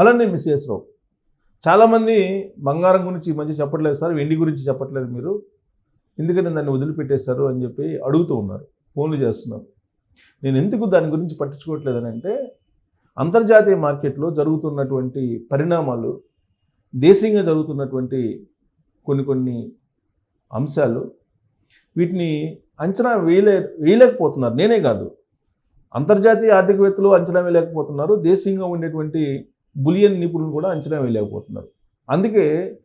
అలానే మిస్సెస్ రావు చాలామంది బంగారం గురించి ఈ మధ్య చెప్పట్లేదు సార్ వెండి గురించి చెప్పట్లేదు మీరు. ఎందుకంటే దాన్ని వదిలిపెట్టేశారు అని చెప్పి అడుగుతూ ఉన్నారు ఫోన్లు చేస్తున్నారు. నేను ఎందుకు దాని గురించి పట్టించుకోవట్లేదని అంటే అంతర్జాతీయ మార్కెట్లో జరుగుతున్నటువంటి పరిణామాలు దేశీయంగా జరుగుతున్నటువంటి కొన్ని కొన్ని అంశాలు వీటిని అంచనా వేయలే వేయలేకపోతున్నారు. నేనే కాదు అంతర్జాతీయ ఆర్థికవేత్తలు అంచనా వేయలేకపోతున్నారు. దేశీయంగా ఉండేటువంటి బులియన్ నిపుణులు కూడా అంచనా వేయలేకపోతున్నారు. అందుకే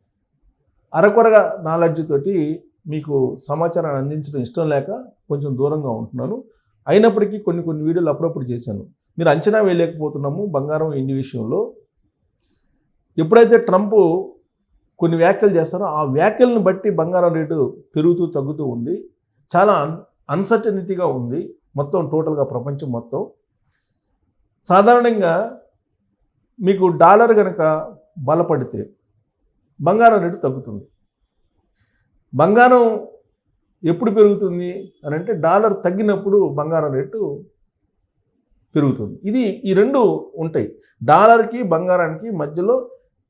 అరకొరగా నాలెడ్జ్ తోటి మీకు సమాచారాన్ని అందించడం ఇష్టం లేక కొంచెం దూరంగా ఉంటున్నాను. అయినప్పటికీ కొన్ని కొన్ని వీడియోలు అప్పుడప్పుడు చేశాను. మీరు అంచనా వేయలేకపోతున్నాము బంగారం ఇండి విషయంలో. ఎప్పుడైతే ట్రంప్ కొన్ని వ్యాఖ్యలు చేస్తారో ఆ వ్యాఖ్యలను బట్టి బంగారం రేటు పెరుగుతూ తగ్గుతూ ఉంది. చాలా అన్ అన్సర్టనిటీగా ఉంది. మొత్తం టోటల్గా ప్రపంచం మొత్తం. సాధారణంగా మీకు డాలర్ కనుక బలపడితే బంగారం రేటు తగ్గుతుంది. బంగారం ఎప్పుడు పెరుగుతుంది అని అంటే డాలర్ తగ్గినప్పుడు బంగారం రేటు పెరుగుతుంది. ఇది ఈ రెండు ఉంటాయి. డాలర్కి బంగారానికి మధ్యలో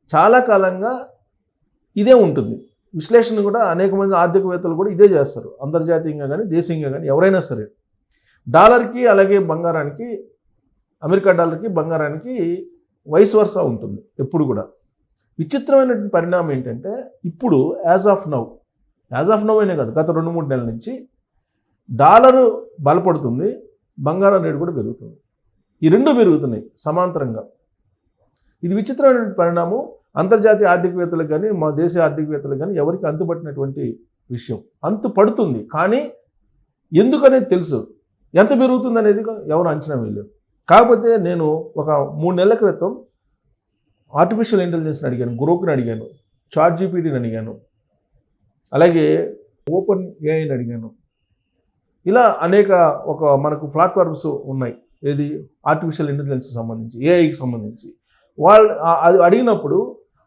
చాలా కాలంగా ఇదే ఉంటుంది. విశ్లేషణ కూడా అనేక మంది ఆర్థికవేత్తలు కూడా ఇదే చేస్తారు. అంతర్జాతీయంగా కానీ దేశీయంగా కానీ ఎవరైనా సరే. డాలర్కి అలాగే బంగారానికి అమెరికా డాలర్కి బంగారానికి వైస్ వర్సా ఉంటుంది ఎప్పుడు కూడా. విచిత్రమైనటువంటి పరిణామం ఏంటంటే ఇప్పుడు as of now as of now అయినా కాదు గత రెండు మూడు నెలల నుంచి డాలరు బలపడుతుంది బంగారం రేటు కూడా పెరుగుతుంది. ఈ రెండు పెరుగుతున్నాయి సమాంతరంగా. ఇది విచిత్రమైనటువంటి పరిణామం అంతర్జాతీయ ఆర్థికవేత్తలకు కానీ మా దేశ ఆర్థికవేత్తలకు కానీ ఎవరికి అంతుపట్టినటువంటి విషయం. అంతు పడుతుంది కానీ ఎందుకనేది తెలుసు. ఎంత పెరుగుతుంది అనేది ఎవరు అంచనా వేయలేరు. కాకపోతే నేను ఒక మూడు నెలల క్రితం ఆర్టిఫిషియల్ ఇంటెలిజెన్స్ని అడిగాను గ్రూప్ని అడిగాను చార్ట్ జీపీటీని అడిగాను అలాగే ఓపెన్ ఏఐని అడిగాను. ఇలా అనేక ఒక మనకు ప్లాట్ఫామ్స్ ఉన్నాయి. ఏది? ఆర్టిఫిషియల్ ఇంటెలిజెన్స్కి సంబంధించి ఏఐకి సంబంధించి. వాళ్ళు అది అడిగినప్పుడు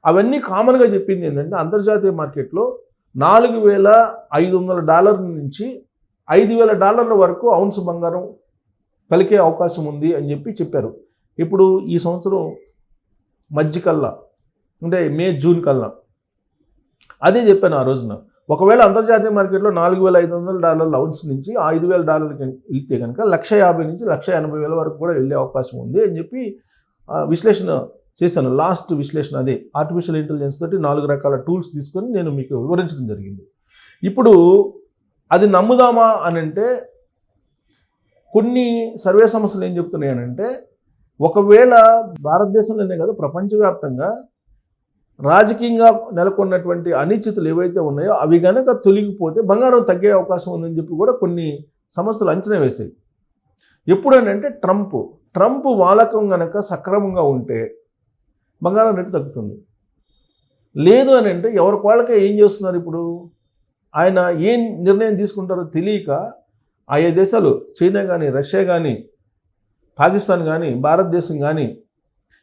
అవన్నీ కామన్గా చెప్పింది ఏంటంటే అంతర్జాతీయ మార్కెట్లో నాలుగు వేల ఐదు వందల డాలర్ల నుంచి ఐదు వేల డాలర్ల వరకు ఔన్స్ బంగారం పలికే అవకాశం ఉంది అని చెప్పి చెప్పారు. ఇప్పుడు ఈ సంవత్సరం మధ్య కల్లా అంటే మే జూన్ కల్లా అదే చెప్పాను ఆ రోజున. ఒకవేళ అంతర్జాతీయ మార్కెట్లో నాలుగు వేల ఐదు వందల డాలర్ల ఔన్స్ నుంచి ఐదు వేల డాలర్లకి వెళ్తే కనుక లక్ష యాభై నుంచి లక్ష ఎనభై వేల వరకు కూడా వెళ్ళే అవకాశం ఉంది అని చెప్పి ఆ, విశ్లేషణ చేశాను. లాస్ట్ విశ్లేషణ అదే. ఆర్టిఫిషియల్ ఇంటెలిజెన్స్ తోటి నాలుగు రకాల టూల్స్ తీసుకొని నేను మీకు వివరించడం జరిగింది. ఇప్పుడు అది నమ్ముదామా అని అంటే కొన్ని సర్వే సంస్థలు ఏం చెప్తున్నాయనంటే ఒకవేళ భారతదేశంలోనే కాదు ప్రపంచవ్యాప్తంగా రాజకీయంగా నెలకొన్నటువంటి అనిశ్చితులు ఏవైతే ఉన్నాయో అవి గనక తొలగిపోతే బంగారం తగ్గే అవకాశం ఉందని చెప్పి కూడా కొన్ని సంస్థలు అంచనా వేసాయి ఎప్పుడనంటే ట్రంప్ ట్రంప్ వాలకం గనక సక్రమంగా ఉంటే బంగారం రేటు తగ్గుతుంది. లేదు అని అంటే ఎవరికి వాళ్ళకే ఏం చేస్తున్నారు ఇప్పుడు? ఆయన ఏం నిర్ణయం తీసుకుంటారో తెలియక ఆయా దేశాలు చైనా కానీ రష్యా కానీ పాకిస్తాన్ కానీ భారతదేశం కానీ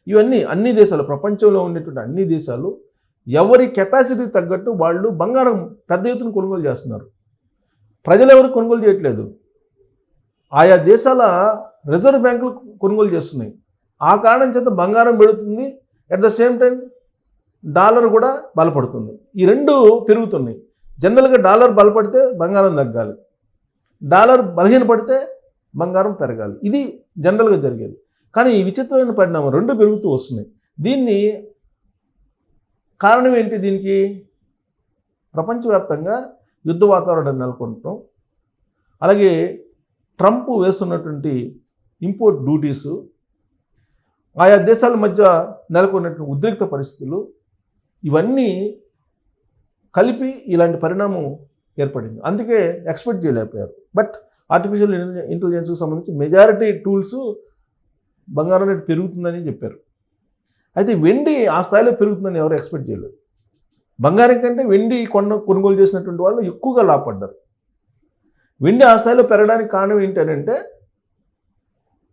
ఇవన్నీ అన్ని దేశాలు ప్రపంచంలో ఉండేటువంటి అన్ని దేశాలు ఎవరి కెపాసిటీ తగ్గట్టు వాళ్ళు బంగారం పెద్ద ఎత్తున కొనుగోలు చేస్తున్నారు. ప్రజలు ఎవరు కొనుగోలు చేయట్లేదు. ఆయా దేశాల రిజర్వ్ బ్యాంకులు కొనుగోలు చేస్తున్నాయి. ఆ కారణం చేత బంగారం పెడుతుంది. At the same time dollar కూడా బలపడుతుంది. ఈ రెండు పెరుగుతున్నాయి. జనరల్గా డాలర్ బలపడితే బంగారం తగ్గాలి. డాలర్ బలహీనపడితే బంగారం పెరగాలి. ఇది జనరల్గా జరిగేది. కానీ ఈ విచిత్రమైన పరిణామం రెండు పెరుగుతూ వస్తున్నాయి. దీన్ని కారణం ఏంటి దీనికి? ప్రపంచవ్యాప్తంగా యుద్ధ వాతావరణం నెలకొనటం అలాగే ట్రంప్ వేస్తున్నటువంటి ఇంపోర్ట్ డ్యూటీస్ ఆయా దేశాల మధ్య నెలకొన్నటువంటి ఉద్రిక్త పరిస్థితులు ఇవన్నీ కలిపి ఇలాంటి పరిణామం ఏర్పడింది. అందుకే ఎక్స్పెక్ట్ చేయలేకపోయారు. బట్ ఆర్టిఫిషియల్ ఇంటెలిజెన్స్కి సంబంధించి మెజారిటీ టూల్స్ బంగారం రేటు పెరుగుతుందని చెప్పారు. అయితే వెండి ఆ స్థాయిలో పెరుగుతుందని ఎవరు ఎక్స్పెక్ట్ చేయలేదు. బంగారం కంటే వెండి కొన్న కొనుగోలు చేసినటువంటి వాళ్ళు ఎక్కువగా లాభపడ్డారు. వెండి ఆ స్థాయిలో పెరగడానికి కారణం ఏంటంటే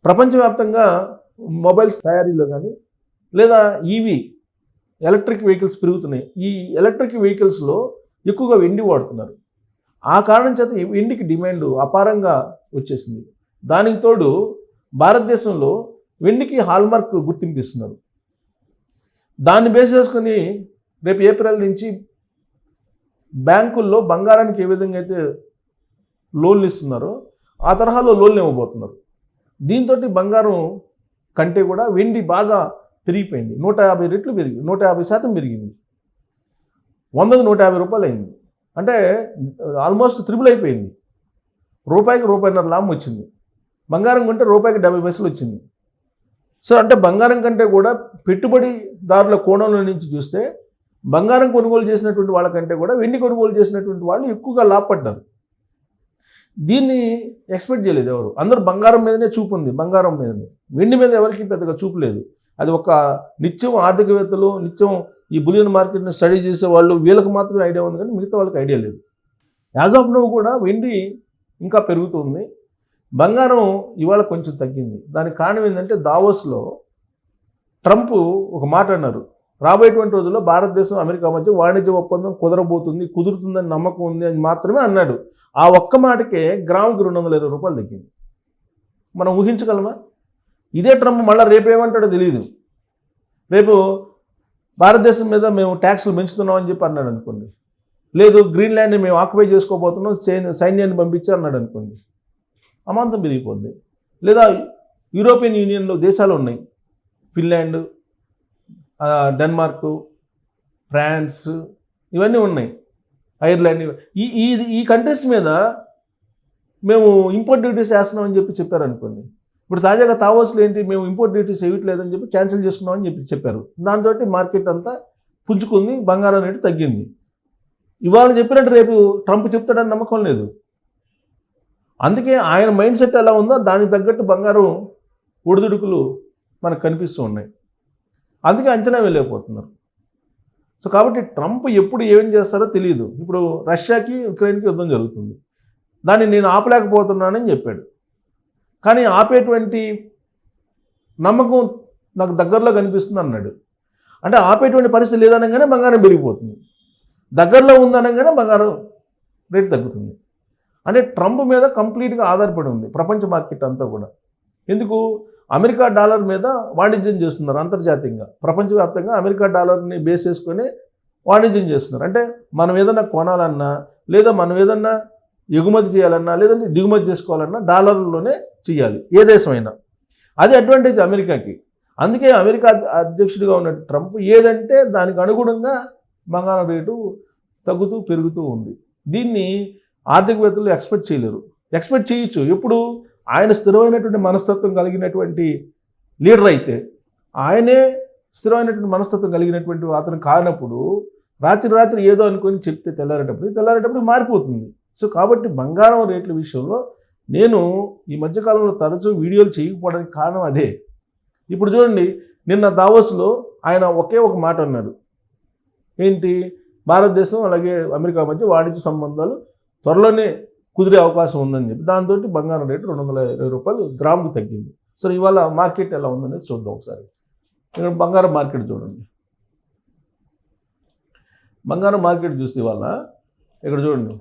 ప్రపంచవ్యాప్తంగా మొబైల్స్ తయారీలో కానీ లేదా ఈవీ ఎలక్ట్రిక్ వెహికల్స్ పెరుగుతున్నాయి. ఈ ఎలక్ట్రిక్ వెహికల్స్లో ఎక్కువగా వెండి వాడుతున్నారు. ఆ కారణం చేత వెండికి డిమాండ్ అపారంగా వచ్చేసింది. దానికి తోడు భారతదేశంలో వెండికి హాల్మార్క్ గుర్తింపు ఇస్తున్నారు దాన్ని బేస్ చేసుకొని రేపు ఏప్రిల్ నుంచి బ్యాంకుల్లో బంగారానికి ఏ విధంగా అయితే లోన్లు ఇస్తున్నారో ఆ తరహాలో లోన్లు ఇవ్వబోతున్నారు. దీంతో బంగారం కంటే కూడా వెండి బాగా పెరిగిపోయింది. నూట యాభై రెట్లు పెరిగి నూట యాభై శాతం పెరిగింది. వందకు నూట యాభై రూపాయలు అయింది అంటే ఆల్మోస్ట్ త్రిబుల్ అయిపోయింది. రూపాయికి రూపాయిన్నర లాభం వచ్చింది. బంగారం కొంటే రూపాయికి డెబ్బై పైసలు వచ్చింది. సో అంటే బంగారం కంటే కూడా పెట్టుబడిదారుల కోణంలో నుంచి చూస్తే బంగారం కొనుగోలు చేసినటువంటి వాళ్ళకంటే కూడా వెండి కొనుగోలు చేసినటువంటి వాళ్ళు ఎక్కువగా లాభపడ్డారు. దీన్ని ఎక్స్పెక్ట్ చేయలేదు ఎవరు. అందరూ బంగారం మీదనే చూపు ఉంది బంగారం మీదనే. వెండి మీద ఎవరికి పెద్దగా చూపు లేదు. అది ఒక నిత్యం ఆర్థికవేత్తలు నిత్యం ఈ బులియన్ మార్కెట్ని స్టడీ చేసే వాళ్ళు వీళ్ళకి మాత్రమే ఐడియా ఉంది కానీ మిగతా వాళ్ళకి ఐడియా లేదు. యాజ్ ఆఫ్ నో కూడా వెండి ఇంకా పెరుగుతుంది. బంగారం ఇవాళ కొంచెం తగ్గింది. దానికి కారణం ఏంటంటే దావోస్లో ట్రంప్ ఒక మాట అన్నారు. రాబోయేటువంటి రోజుల్లో భారతదేశం అమెరికా మధ్య వాణిజ్య ఒప్పందం కుదరబోతుంది కుదురుతుందని నమ్మకం ఉంది అని మాత్రమే అన్నాడు. ఆ ఒక్క మాటకే గ్రాముకి రెండు వందల ఇరవై రూపాయలు తగ్గింది. మనం ఊహించగలమా? ఇదే ట్రంప్ మళ్ళీ రేపు ఏమంటాడో తెలియదు రేపు భారతదేశం మీద మేము ట్యాక్స్లు పెంచుతున్నామని చెప్పి అన్నాడు అనుకోండి. లేదు గ్రీన్లాండ్ని మేము ఆక్యుపై చేసుకోబోతున్నాం సైన్య సైన్యాన్ని పంపించి అన్నాడు అనుకోండి. అమాంతం పెరిగిపోద్ది. లేదా యూరోపియన్ యూనియన్లో దేశాలు ఉన్నాయి. ఫిన్లాండ్ డెన్మార్కు ఫ్రాన్స్ ఇవన్నీ ఉన్నాయి. ఐర్లాండ్ ఈ ఈ ఈ కంట్రీస్ మీద మేము ఇంపోర్ట్ డ్యూటీస్ వేస్తున్నామని చెప్పి చెప్పారనుకోండి. ఇప్పుడు తాజాగా తావోస్లో ఏంటి? మేము ఇంపోర్ట్ డ్యూటీస్ వేయట్లేదని చెప్పి క్యాన్సిల్ చేసుకున్నామని చెప్పి చెప్పారు. దాంతో మార్కెట్ అంతా పుంజుకుంది బంగారం రేటు తగ్గింది. ఇవాళ చెప్పినట్టు రేపు ట్రంప్ చెప్తాడని నమ్మకం లేదు. అందుకే ఆయన మైండ్ సెట్ ఎలా ఉందో దానికి తగ్గట్టు బంగారం ఒడిదుడుకులు మనకు కనిపిస్తూ ఉన్నాయి. అందుకే అంచనా వెళ్ళిపోతున్నారు సో కాబట్టి ట్రంప్ ఎప్పుడు ఏం చేస్తారో తెలియదు ఇప్పుడు రష్యాకి ఉక్రెయిన్కి యుద్ధం జరుగుతుంది. దాన్ని నేను ఆపలేకపోతున్నానని చెప్పాడు. కానీ ఆపేటువంటి నమ్మకం నాకు దగ్గరలో కనిపిస్తుంది అన్నాడు. అంటే ఆపేటువంటి పరిస్థితి లేదనగానే బంగారం పెరిగిపోతుంది. దగ్గరలో ఉందనగానే బంగారం రేటు తగ్గుతుంది. అంటే ట్రంప్ మీద కంప్లీట్గా ఆధారపడి ఉంది ప్రపంచ మార్కెట్ అంతా కూడా. ఎందుకు? అమెరికా డాలర్ మీద వాణిజ్యం చేస్తున్నారు అంతర్జాతీయంగా. ప్రపంచవ్యాప్తంగా అమెరికా డాలర్ని బేస్ చేసుకొని వాణిజ్యం చేస్తున్నారు. అంటే మనం ఏదన్నా కొనాలన్నా లేదా మనం ఏదన్నా ఎగుమతి చేయాలన్నా లేదంటే దిగుమతి చేసుకోవాలన్నా డాలర్లోనే చేయాలి ఏ దేశమైనా. అది అడ్వాంటేజ్ అమెరికాకి. అందుకే అమెరికా అధ్యక్షుడిగా ఉన్న ట్రంప్ ఏదంటే దానికి అనుగుణంగా బంగారం రేటు తగ్గుతూ పెరుగుతూ ఉంది. దీన్ని ఆర్థికవేత్తలు ఎక్స్పెక్ట్ చేయలేరు. ఎక్స్పెక్ట్ చేయొచ్చు. ఎప్పుడు? ఆయన స్థిరమైనటువంటి మనస్తత్వం కలిగినటువంటి లీడర్ అయితే ఆయనే స్థిరమైనటువంటి మనస్తత్వం కలిగినటువంటి అతను కానప్పుడు రాత్రి రాత్రి ఏదో అనుకొని చెప్తే తెల్లారేటప్పుడు తెల్లారేటప్పుడు మారిపోతుంది. సో కాబట్టి బంగారం రేట్ల విషయంలో నేను ఈ మధ్యకాలంలో తరచూ వీడియోలు చేయకపోవడానికి కారణం అదే. ఇప్పుడు చూడండి నిన్న దావోస్లో ఆయన ఒకే ఒక మాట అన్నాడు. ఏంటి? భారతదేశం అలాగే అమెరికా మధ్య వాణిజ్య సంబంధాలు త్వరలోనే కుదిరే అవకాశం ఉందని చెప్పి. దాంతో బంగారం రేటు రెండు వందల ఇరవై రూపాయలు గ్రాముకు తగ్గింది. సో ఇవాళ మార్కెట్ ఎలా ఉందనేది చూద్దాం ఒకసారి. ఇక్కడ బంగారం మార్కెట్ చూడండి. బంగారం మార్కెట్ చూస్తే ఇవాళ ఇక్కడ చూడండి.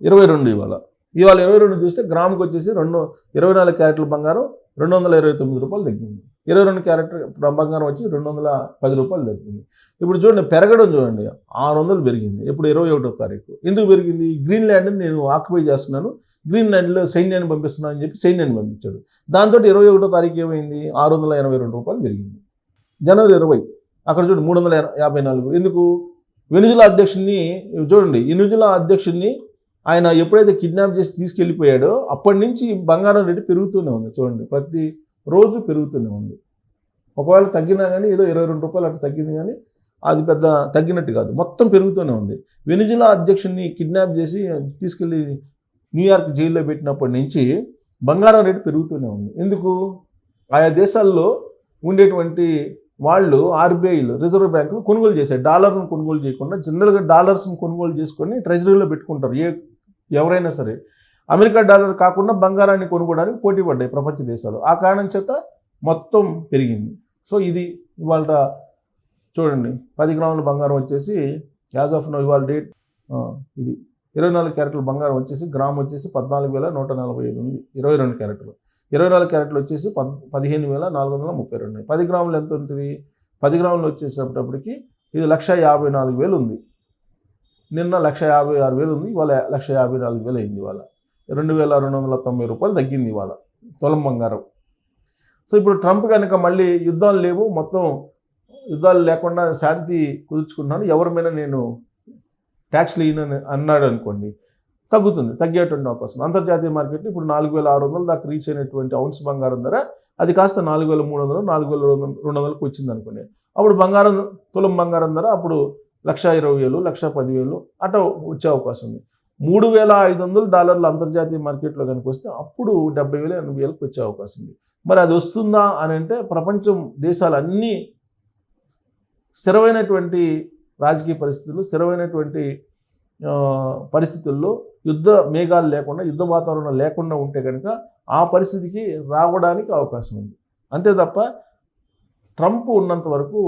ఇరవై రెండు ఇవాళ. ఇవాళ ఇరవై రెండు చూస్తే గ్రాముకి వచ్చేసి రెండు ఇరవై నాలుగు క్యారెట్ల బంగారం రెండు వందల ఇరవై తొమ్మిది రూపాయలు తగ్గింది. ఇరవై రెండు క్యారెట్ బంగారం వచ్చి రెండు వందల పది రూపాయలు తగ్గింది. ఇప్పుడు చూడండి పెరగడం చూడండి ఆరు వందలు పెరిగింది. ఇప్పుడు ఇరవై ఒకటో తారీఖు. ఎందుకు పెరిగింది? గ్రీన్ ల్యాండ్ని నేను ఆక్యుపై చేస్తున్నాను. గ్రీన్ ల్యాండ్లో సైన్యాన్ని పంపిస్తున్నాను అని చెప్పి సైన్యాన్ని పంపించాడు. దాంతో ఇరవై ఒకటో తారీఖు ఏమైంది? ఆరు వందల ఎనభై రెండు రూపాయలు పెరిగింది. జనవరి ఇరవై. అక్కడ చూడండి మూడు వందల యాభై నాలుగు. ఎందుకు? వెనుజులా అధ్యక్షుడిని చూడండి వెనుజులా అధ్యక్షుడిని ఆయన ఎప్పుడైతే కిడ్నాప్ చేసి తీసుకెళ్ళిపోయాడో అప్పటి నుంచి బంగారం రేటు పెరుగుతూనే ఉంది. చూడండి ప్రతి రోజు పెరుగుతూనే ఉంది. ఒకవేళ తగ్గినా కానీ ఏదో ఇరవై రెండు రూపాయలు అట్లా తగ్గింది కానీ అది పెద్ద తగ్గినట్టు కాదు. మొత్తం పెరుగుతూనే ఉంది. వెనుజులా అధ్యక్షుడిని కిడ్నాప్ చేసి తీసుకెళ్ళి న్యూయార్క్ జైల్లో పెట్టినప్పటి నుంచి బంగారం రేటు పెరుగుతూనే ఉంది. ఎందుకు? ఆయా దేశాల్లో ఉండేటువంటి వాళ్ళు ఆర్బీఐలు రిజర్వ్ బ్యాంకులు కొనుగోలు చేశారు. డాలర్ను కొనుగోలు చేయకుండా జనరల్గా డాలర్స్ని కొనుగోలు చేసుకొని ట్రెజరీలో పెట్టుకుంటారు. ఏ ఎవరైనా సరే అమెరికా డాలర్ కాకుండా బంగారాన్ని కొనుక్కోవడానికి పోటీ పడ్డాయి ప్రపంచ దేశాలు. ఆ కారణం చేత మొత్తం పెరిగింది. సో ఇది ఇవాళ చూడండి పది గ్రాముల బంగారం వచ్చేసి యాజ్ ఆఫ్ నో ఇవాళ డేట్ ఇది ఇరవై నాలుగు క్యారెట్ల బంగారం వచ్చేసి గ్రామ్ వచ్చేసి పద్నాలుగు వేల నూట నలభై ఐదు ఉంది. ఇరవై రెండు క్యారెట్లు. ఇరవై నాలుగు క్యారెట్లు వచ్చేసి పద్ పదిహేను వేల నాలుగు వందల ముప్పై రెండు పది గ్రాములు ఎంత ఉంటుంది? పది గ్రాములు వచ్చేసేటప్పటికి ఇది లక్ష యాభై నాలుగు వేలు ఉంది. నిన్న లక్ష యాభై ఆరు వేలు ఉంది ఇవాళ లక్ష యాభై నాలుగు వేలు అయింది ఇవాళ. రెండు వేల రెండు వందల తొంభై రూపాయలు తగ్గింది ఇవాళ తులం బంగారం. సో ఇప్పుడు ట్రంప్ కనుక మళ్ళీ యుద్ధాలు లేవు మొత్తం యుద్ధాలు లేకుండా శాంతి కుదుర్చుకున్నాను ఎవరి మీద నేను ట్యాక్స్ లేనని అన్నాడు అనుకోండి తగ్గుతుంది తగ్గేటువంటి అవకాశం. అంతర్జాతీయ మార్కెట్లో ఇప్పుడు నాలుగు వేల ఆరు వందల దాకా రీచ్ అయినటువంటి అవున్స్ బంగారం ధర అది కాస్త నాలుగు వేల మూడు వందలు నాలుగు వేల రెండు వందలకు వచ్చింది అనుకోండి. అప్పుడు బంగారం తులం బంగారం ధర అప్పుడు లక్ష ఇరవై వేలు లక్ష పదివేలు అట్లా వచ్చే అవకాశం ఉంది. మూడు వేల ఐదు వందలు డాలర్లు అంతర్జాతీయ మార్కెట్లో కనుక వస్తే అప్పుడు డెబ్బై వేలు ఎనభై వేలకు వచ్చే అవకాశం ఉంది. మరి అది వస్తుందా అని అంటే ప్రపంచం దేశాలన్నీ స్థిరమైనటువంటి రాజకీయ పరిస్థితులు స్థిరమైనటువంటి పరిస్థితుల్లో యుద్ధ మేఘాలు లేకుండా యుద్ధ వాతావరణం లేకుండా ఉంటే కనుక ఆ పరిస్థితికి రావడానికి అవకాశం ఉంది. అంతే తప్ప ట్రంప్ ఉన్నంత వరకు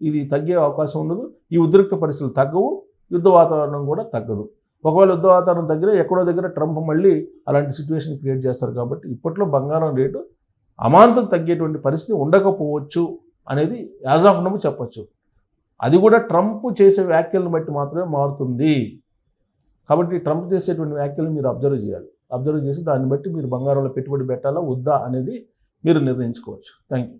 ఇది తగ్గే అవకాశం ఉండదు. ఈ ఉద్రిక్త పరిస్థితులు తగ్గవు. యుద్ధ వాతావరణం కూడా తగ్గదు. ఒకవేళ యుద్ధ వాతావరణం దగ్గర ఎక్కడో దగ్గర ట్రంప్ మళ్ళీ అలాంటి సిచ్యువేషన్ క్రియేట్ చేస్తారు కాబట్టి ఇప్పట్లో బంగారం రేటు అమాంతం తగ్గేటువంటి పరిస్థితి ఉండకపోవచ్చు అనేది యాజ్ ఆఫ్ నమ్ము చెప్పచ్చు. అది కూడా ట్రంప్ చేసే వ్యాఖ్యలను బట్టి మాత్రమే మారుతుంది. కాబట్టి ట్రంప్ చేసేటువంటి వ్యాఖ్యలు మీరు అబ్జర్వ్ చేయాలి. అబ్జర్వ్ చేసి దాన్ని బట్టి మీరు బంగారంలో పెట్టుబడి పెట్టాలా వద్దా అనేది మీరు నిర్ణయించుకోవచ్చు. Thank you